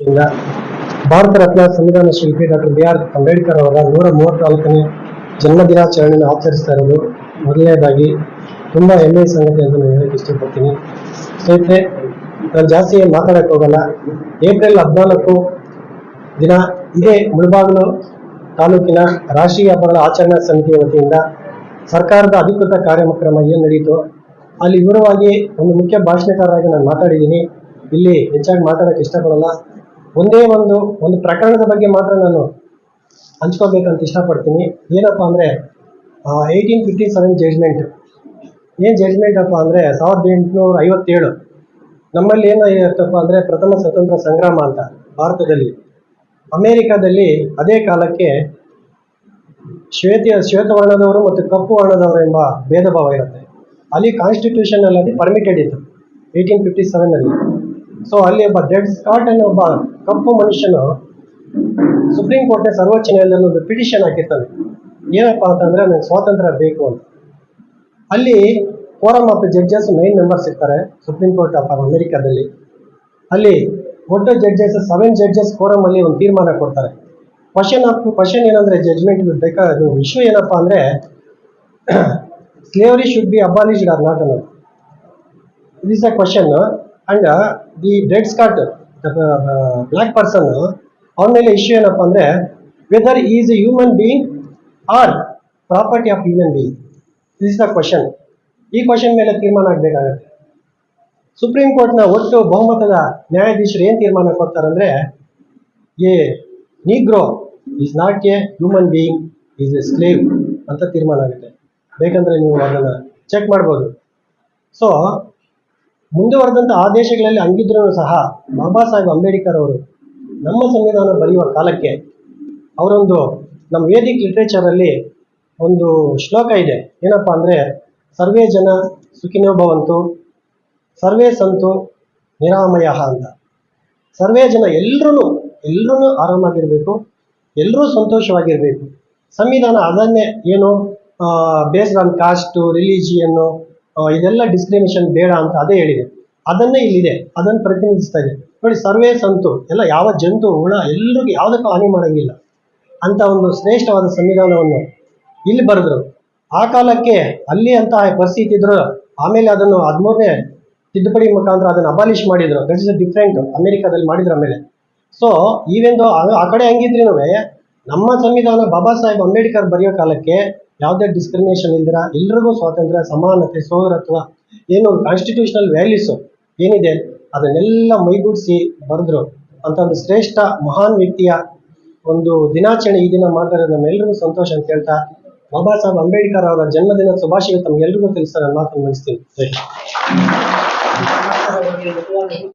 ಭಾರತ ರತ್ನ ಸಂವಿಧಾನ ಶಿಲ್ಪಿ doctor B R Ambedkar ಅವರ ನೂರ ಮೂವತ್ನಾಲ್ಕನೇ ಜನ್ಮ ದಿನಾಚರಣೆಯನ್ನು ಆಚರಿಸ್ತಾ ಇರೋದು ಮೊದಲನೇದಾಗಿ ತುಂಬಾ ಹೆಮ್ಮೆಯ ಸಂಗತಿ ಅಂತ ನಾನು ಹೇಳಕ್ಕೆ ಇಷ್ಟಪಡ್ತೀನಿ. ಸ್ನೇಹಿತರೆ, ನಾನು ಜಾಸ್ತಿ ಮಾತಾಡಕ್ಕೆ ಹೋಗಲ್ಲ. ಏಪ್ರಿಲ್ ಹದಿನಾಲ್ಕು ದಿನ ಇದೇ ಮುಳಬಾಗಲು ತಾಲೂಕಿನ ರಾಷ್ಟ್ರೀಯ ಹಬ್ಬಗಳ ಆಚರಣಾ ಸಮಿತಿಯ ವತಿಯಿಂದ ಸರ್ಕಾರದ ಅಧಿಕೃತ ಕಾರ್ಯಕ್ರಮ ಏನು ನಡೆಯಿತು ಅಲ್ಲಿ ವಿವರವಾಗಿ ಒಂದು ಮುಖ್ಯ ಭಾಷಣಕಾರರಾಗಿ ನಾನು ಮಾತಾಡಿದ್ದೀನಿ. ಇಲ್ಲಿ ಹೆಚ್ಚಾಗಿ ಮಾತಾಡೋಕ್ಕೆ ಇಷ್ಟಪಡಲ್ಲ. ಒಂದೇ ಒಂದು ಒಂದು ಪ್ರಕರಣದ ಬಗ್ಗೆ ಮಾತ್ರ ನಾನು ಹಂಚ್ಕೋಬೇಕಂತ ಇಷ್ಟಪಡ್ತೀನಿ. ಏನಪ್ಪ ಅಂದರೆ ಏಯ್ಟೀನ್ ಫಿಫ್ಟಿ ಸೆವೆನ್ ಜಡ್ಜ್ಮೆಂಟ್ ಏನು ಜಡ್ಜ್ಮೆಂಟ್ ಅಪ್ಪ ಅಂದರೆ, ಸಾವಿರದ ಎಂಟುನೂರ ಐವತ್ತೇಳು. ನಮ್ಮಲ್ಲಿ ಏನಾಗಿರುತ್ತಪ್ಪ ಅಂದರೆ, ಪ್ರಥಮ ಸ್ವತಂತ್ರ ಸಂಗ್ರಾಮ ಅಂತ ಭಾರತದಲ್ಲಿ. ಅಮೇರಿಕಾದಲ್ಲಿ ಅದೇ ಕಾಲಕ್ಕೆ ಶ್ವೇತ ಶ್ವೇತವರ್ಣದವರು ಮತ್ತು ಕಪ್ಪು ವರ್ಣದವರು ಎಂಬ ಭೇದ ಭಾವ ಇರುತ್ತೆ. ಅಲ್ಲಿ ಕಾನ್ಸ್ಟಿಟ್ಯೂಷನ್ ಅಲ್ಲಿ ಪರ್ಮಿಟೆಡ್ ಇತ್ತು ಏಯ್ಟೀನ್ ಫಿಫ್ಟಿ ಸೆವೆನಲ್ಲಿ ಸೊ ಅಲ್ಲಿ ಒಬ್ಬ ಡೆಡ್ ಸ್ಕಾಟ್ ಅನ್ನೋ ಒಬ್ಬ ಕಪ್ಪು ಮನುಷ್ಯನು ಸುಪ್ರೀಂ ಕೋರ್ಟ್ನ ಸರ್ವೋಚ್ಚ ಒಂದು ಪಿಟಿಷನ್ ಹಾಕಿರ್ತಾನೆ. ಏನಪ್ಪ ಅಂತಂದ್ರೆ ನನಗೆ ಸ್ವಾತಂತ್ರ್ಯ ಬೇಕು ಅಂತ. ಅಲ್ಲಿ forum of judges nine members ಇರ್ತಾರೆ, ಸುಪ್ರೀಂ ಕೋರ್ಟ್ ಆಫ್ ಅಮೆರಿಕಾದಲ್ಲಿ. ಅಲ್ಲಿ ಒಟ್ಟು ಜಡ್ಜಸ್ ಸೆವೆನ್ ಜಡ್ಜಸ್ ಫೋರಮ್ ಅಲ್ಲಿ ಒಂದು ತೀರ್ಮಾನ ಕೊಡ್ತಾರೆ. ಕ್ವಶನ್ ಆಫ್ ಕ್ವಶನ್ ಏನಂದ್ರೆ ಜಡ್ಜ್ಮೆಂಟ್ ಬೇಕಾದ ಇಶ್ಯೂ ಏನಪ್ಪಾ ಅಂದ್ರೆ slavery should be abolished or not ಅನ್ನೋದು. It is a question and the dead Scott black person ಅವನ ಮೇಲೆ ಇಶ್ಯೂ ಏನಪ್ಪ ಅಂದರೆ whether is a human being or property of human being is the question ಈ question ಮೇಲೆ ತೀರ್ಮಾನ ಆಗಬೇಕಾಗತ್ತೆ. Supreme ಕೋರ್ಟ್ನ ಒಟ್ಟು ಬಹುಮತದ ನ್ಯಾಯಾಧೀಶರು ಏನು ತೀರ್ಮಾನ ಕೊಡ್ತಾರಂದ್ರೆ a negro is not a human being is a slave ಅಂತ ತೀರ್ಮಾನ ಆಗುತ್ತೆ. ಬೇಕಂದ್ರೆ ನೀವು ಅದನ್ನು ಚೆಕ್ ಮಾಡ್ಬೋದು. ಸೊ ಮುಂದುವರೆದಂಥ ಆದೇಶಗಳಲ್ಲಿ ಹಂಗಿದ್ರೂ ಸಹ ಬಾಬಾ ಸಾಹೇಬ್ ಅಂಬೇಡ್ಕರ್ ಅವರು ನಮ್ಮ ಸಂವಿಧಾನ ಬರೆಯುವ ಕಾಲಕ್ಕೆ ಅವರೊಂದು ನಮ್ಮ ವೇದಿಕ್ ಲಿಟ್ರೇಚರಲ್ಲಿ ಒಂದು ಶ್ಲೋಕ ಇದೆ. ಏನಪ್ಪ ಅಂದರೆ, ಸರ್ವೇ ಜನ ಸುಖಿನೋ ಭವಂತು, ಸರ್ವೇ ಸಂತು ನಿರಾಮಯ ಅಂತ. ಸರ್ವೇ ಜನ ಎಲ್ಲರೂ ಎಲ್ಲರೂ ಆರಾಮಾಗಿರಬೇಕು ಎಲ್ಲರೂ ಸಂತೋಷವಾಗಿರಬೇಕು. ಸಂವಿಧಾನ ಅದನ್ನೇ ಏನು ಬೇಸ್ಡ್ ಆನ್ ಕಾಸ್ಟು ರಿಲಿಜಿಯನ್ನು ಇದೆಲ್ಲ ಡಿಸ್ಕ್ರಿಮಿನೇಷನ್ ಬೇಡ ಅಂತ ಅದೇ ಹೇಳಿದೆ. ಅದನ್ನೇ ಇಲ್ಲಿದೆ. ಅದನ್ನು ಪ್ರತಿನಿಧಿಸ್ತಾ ಇದೆ. ನೋಡಿ, ಸರ್ವೇ ಸಂತು, ಎಲ್ಲ ಯಾವ ಜಂತು ಹುಳ ಎಲ್ರಿಗೂ ಯಾವುದಕ್ಕೂ ಹಾನಿ ಮಾಡಂಗಿಲ್ಲ. ಅಂತ ಒಂದು ಶ್ರೇಷ್ಠವಾದ ಸಂವಿಧಾನವನ್ನು ಇಲ್ಲಿ ಬರೆದ್ರು. ಆ ಕಾಲಕ್ಕೆ ಅಲ್ಲಿ ಅಂತ ಪರಿಸ್ಥಿತಿ ಇದ್ರು ಆಮೇಲೆ ಅದನ್ನು ಹದಿಮೂರನೇ ತಿದ್ದುಪಡಿ ಮುಖಾಂತರ ಅದನ್ನು ಅಬಾಲಿಷ್ ಮಾಡಿದ್ರು. ದಟ್ ಇಸ್ ಡಿಫ್ರೆಂಟ್ ಅಮೆರಿಕಾದಲ್ಲಿ ಮಾಡಿದ್ರು ಆಮೇಲೆ. ಸೊ ಈವೆಂದು ಆ ಕಡೆ ಹಂಗಿದ್ರೂ ನಮ್ಮ ಸಂವಿಧಾನ ಬಾಬಾ ಸಾಹೇಬ್ ಅಂಬೇಡ್ಕರ್ ಬರೆಯೋ ಕಾಲಕ್ಕೆ ಯಾವುದೇ ಡಿಸ್ಕ್ರಿಮಿನೇಷನ್ ಇಲ್ದಿರ, ಎಲ್ರಿಗೂ ಸ್ವಾತಂತ್ರ್ಯ, ಸಮಾನತೆ ಸೋದರತ್ವ ಏನು ಕಾನ್ಸ್ಟಿಟ್ಯೂಷನಲ್ ವ್ಯಾಲ್ಯೂಸು ಏನಿದೆ, ಅದನ್ನೆಲ್ಲ ಮೈಗೂಡಿಸಿ ಬರೆದ್ರು ಅಂತ ಒಂದು ಶ್ರೇಷ್ಠ, ಮಹಾನ್ ವ್ಯಕ್ತಿಯ ಒಂದು ದಿನಾಚರಣೆ ಈ ದಿನ ಮಾಡ್ತಾರೆ ನಮ್ಮೆಲ್ಲರಿಗೂ ಸಂತೋಷ ಅಂತ ಹೇಳ್ತಾ, ಬಾಬಾ ಸಾಹೇಬ್ ಅಂಬೇಡ್ಕರ್ ಅವರ ಜನ್ಮದಿನ ಶುಭಾಶಯ ತಮ್ಗೆಲ್ರಿಗೂ ತಿಳಿಸ್ತಾರೆ ನಾನು ಮಾತನ್ನು ಮುಗಿಸ್ತೀನಿ.